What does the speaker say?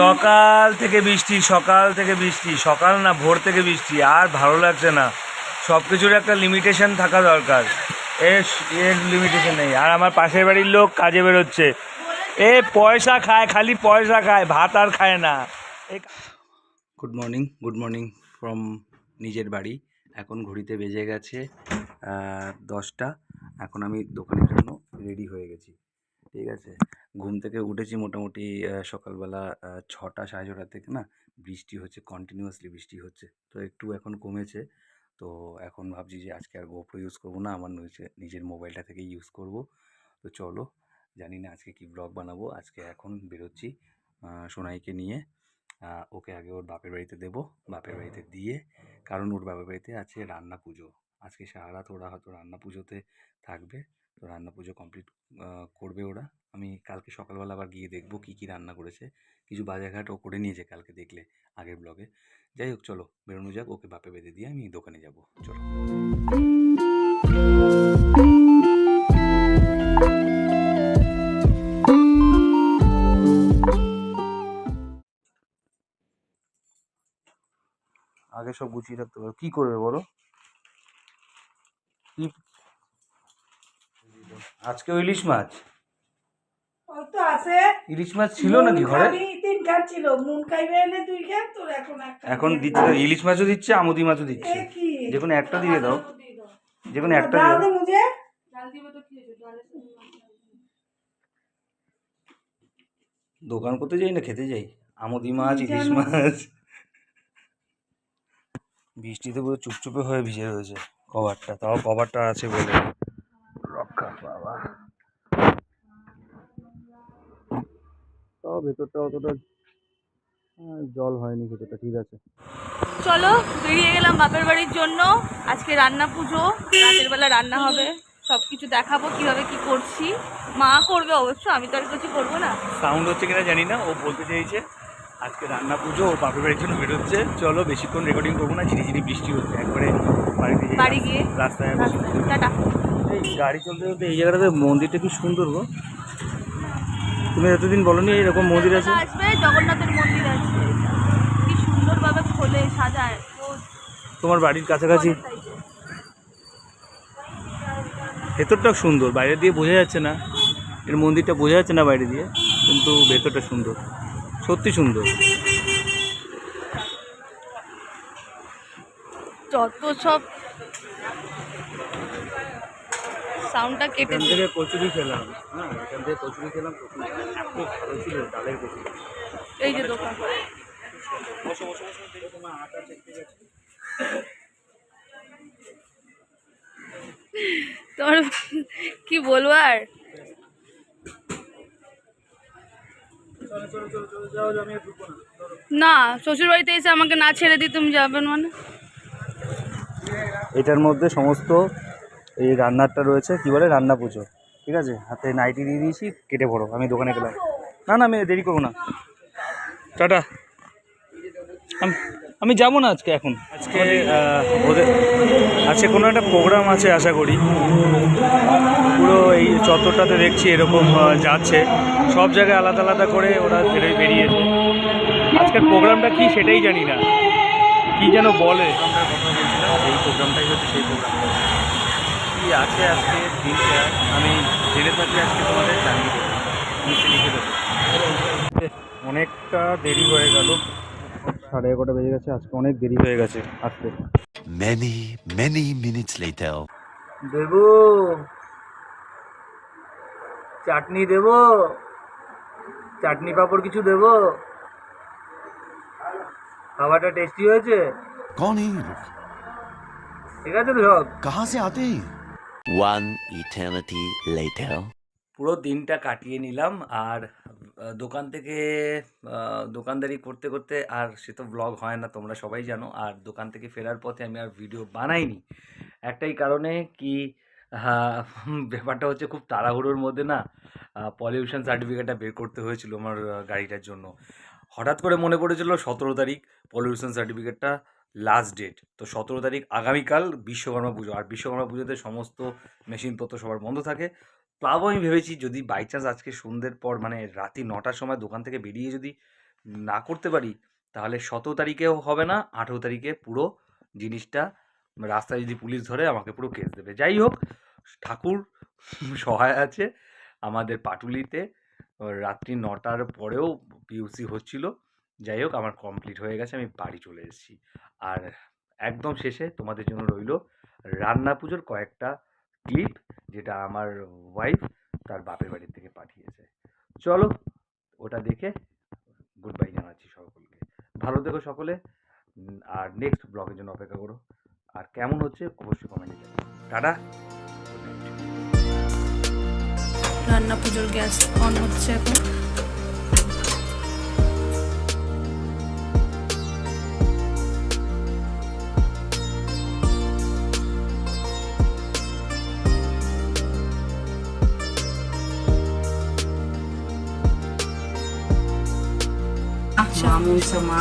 সকাল থেকে বৃষ্টি, সকাল থেকে বৃষ্টি, সকাল না, ভোর থেকে বৃষ্টি, আর ভালো লাগছে না। সব কিছুর একটা লিমিটেশন থাকা দরকার। এর এর লিমিটেশন নেই। আর আমার পাশের বাড়ির লোক কাজে বেরোচ্ছে। এ পয়সা খায়, খালি পয়সা খায়, ভাত আর খায় না। Good morning good morning from নিজের বাড়ি। এখন ঘড়িতে বেজে গেছে দশটা। এখন আমি দোকানের জন্য রেডি হয়ে গেছি। ঠিক আছে? ঘুম থেকে উঠেছি মোটামুটি সকালবেলা ছটা, সাড়ে ছটা থেকে না? বৃষ্টি হচ্ছে কন্টিনিউয়াসলি বৃষ্টি হচ্ছে। তো একটু এখন কমেছে। তো এখন ভাবছি যে আজকে আর গোপ্রো ইউজ করব না, আমার নিজে, নিজের মোবাইলটা থেকেই ইউজ করব। তো চলো, জানি না আজকে কি ব্লগ বানাবো। আজকে এখন বেরোচ্ছি সোনাইকে নিয়ে। ওকে আগে ওর বাপের বাড়িতে দেবো। বাপের বাড়িতে দিয়ে, কারণ ওর বাপের বাড়িতে আছে রান্না পুজো। আজকে সারা রাত ওরা হয়তো রান্না পুজোতে থাকবে। তো রান্না পুজো কমপ্লিট করবে ওরা। আমি কালকে সকালবেলা আবার গিয়ে দেখব কী কী রান্না করেছে। কিছু বাজারঘাটও করে নিয়েছে কালকে দেখলে আগের ব্লগে যাই হোক, চলো বেরোনো যাক, ওকে বাপে বেঁধে দিয়ে আমি দোকানে যাব। চলো। আগে সব গুছিয়ে রাখতে পারো। কী করবে বলো? কি আজকে ইলিশ মাছ? তো আছে। ইলিশ মাছ ছিল নাকি ঘরে? তিন খাট ছিল। নুন খাইবে এনে দুই খাট তোর এখন এখন দিচ্ছে ইলিশ মাছও দিচ্ছে আমুদি মাছও দিচ্ছে। এ যে কোনো একটা দিয়ে দাও। যে কোনো একটা দিয়ে দাও। মুঝে দোকান করতে যাই না খেতে যাই? আমুদি মাছ ইলিশ মাছ। বৃষ্টিতে পুরো চুপচুপে হয়ে ভিজে রয়েছে কভারটা। তাও কভারটা আছে বলে। তাও ভেতরটা অতটা জল হয়নি ভেতরটা ঠিক আছে। চলো বেরিয়ে গেলাম বাপের বাড়ির জন্য। আজকে রান্না পুজো রাতের বেলা রান্না হবে। সব কিছু দেখাবো কীভাবে কি করছি। মা করবে অবশ্য আমি তো আর কিছু করব না। সাউন্ড হচ্ছে কিনা জানি না ও বলতে চাইছে আজকে রান্না পুজো ও বাপের বাড়ির জন্য বেরোচ্ছে। চলো বেশিক্ষণ রেকর্ডিং করব না ঝিরিঝিরি বৃষ্টি হচ্ছে একবারে বাড়িতে। বাড়ি গিয়ে রাস্তায় রাস্তায়। টাটা। এই গাড়ি চলতে চলতে এই জায়গাটাতে মন্দিরটা কি সুন্দর গো? তুমি এতদিন বলনি এরকম মন্দির আছে? আসবে জগন্নাথের মন্দির আছে। কি সুন্দরভাবে খোলে সাজায়। তোমার বাড়ির কাছাকাছি? ভেতরটাও সুন্দর বাইরে দিয়ে বোঝা যাচ্ছে না। এর মন্দিরটা বোঝা যাচ্ছে না বাইরে দিয়ে কিন্তু ভেতরটা সুন্দর। সত্যি সুন্দর। যত সব সাউন্ডটা কেটে এখান থেকে কচুরি খেলাম হ্যাঁ এখান থেকে কচুরি খেলাম কচুরি এত ভালো ছিল ডালের কচুরি। এই যে দোকান। বসো বসো বসো। দেখো তোমার আটা চেকতে গেছে তোমার কি বলব আর? চলো চলো চলো চলো যাও যাও, আমি আর ঢুকবো না। চলো। না শ্বশুর বাড়িতে এসে আমাকে না ছেড়ে দিয়ে তুমি যাবেন মানে? এটার মধ্যে সমস্ত এই রান্নারটা রয়েছে কি বলে রান্না পুজো। ঠিক আছে? হাতে নাইটি দিয়ে দিয়েছি কেটে পড়ো আমি দোকানে গেলাম। না না আমি দেরি করব না। টাটা। আম- আমি যাব না আজকে এখন। আজকে ওদের আজকে কোনো একটা প্রোগ্রাম আছে আশা করি। পুরো এই চত্বরটাতে দেখছি এরকম যাচ্ছে। সব জায়গায় আলাদা আলাদা করে ওরা বেরিয়ে বেরিয়েছে আজকের প্রোগ্রামটা কি সেটাই জানি না। কি যেন বলে। এই প্রোগ্রামটাই হচ্ছে সেই প্রোগ্রামটা আছে আজকে দিনটা আমি জেনে থাকি আজকে তোমাদের জানিয়ে দেবো নিচে লিখে দেবো অনেকটা দেরি হয়ে গেল সাড়ে এগারোটা বেজে গেছে আজকে অনেক দেরি হয়ে গেছে আসতে Many, many minutes later. দেবো চাটনি দেবো চাটনি পাঁপড় কিছু দেবো খাবারটা টেস্টি হয়েছে कौन है ये लोग ঠিক আছে তো সব कहाँ से आते हैं One eternity later. পুরো দিনটা কাটিয়ে নিলাম আর দোকান থেকে দোকানদারি করতে করতে আর সে তো ব্লগ হয় না, তোমরা সবাই জানো। আর দোকান থেকে ফেরার পথে আমি আর ভিডিও বানাইনি। একটাই কারণে কি ব্যাপারটা হচ্ছে খুব তাড়াহুড়োর মধ্যে না পলিউশন সার্টিফিকেটটা বের করতে হয়েছিল আমার গাড়িটার জন্য। হঠাৎ করে মনে পড়েছিল সতেরো তারিখ পলিউশন সার্টিফিকেটটা লাস্ট ডেট তো সতেরো তারিখ আগামীকাল বিশ্বকর্মা পুজো। আর বিশ্বকর্মা পুজোতে সমস্ত মেশিনপত্র সবার বন্ধ থাকে। তাও আমি ভেবেছি যদি বাই চান্স আজকে সন্ধ্যের পর মানে রাতি নটার সময় দোকান থেকে বেরিয়ে যদি না করতে পারি, তাহলে সতেরো তারিখেও হবে না, আঠেরো তারিখে পুরো জিনিসটা রাস্তায় যদি পুলিশ ধরে আমাকে পুরো কেস দেবে। যাই হোক, ঠাকুর সহায় আছে আমাদের পাটুলিতে। রাত্রি নটার পরেও পিউসি হচ্ছিল। যাই হোক, আমার কমপ্লিট হয়ে গেছে, আমি বাড়ি চলে এসেছি। আর একদম শেষে তোমাদের জন্য রইল রান্না পুজোর কয়েকটা ক্লিপ যেটা আমার ওয়াইফ তার বাপের বাড়ির থেকে পাঠিয়েছে। চলো, ওটা দেখে গুড বাই জানাচ্ছি সকলকে। ভালো থেকো সকলে আর নেক্সট ব্লগের জন্য অপেক্ষা করো। আর কেমন হচ্ছে অবশ্যই কমেন্টে জানাও। টাটা রান্না পুজোর গ্যাস অন হচ্ছে এখন। মা মনসা মা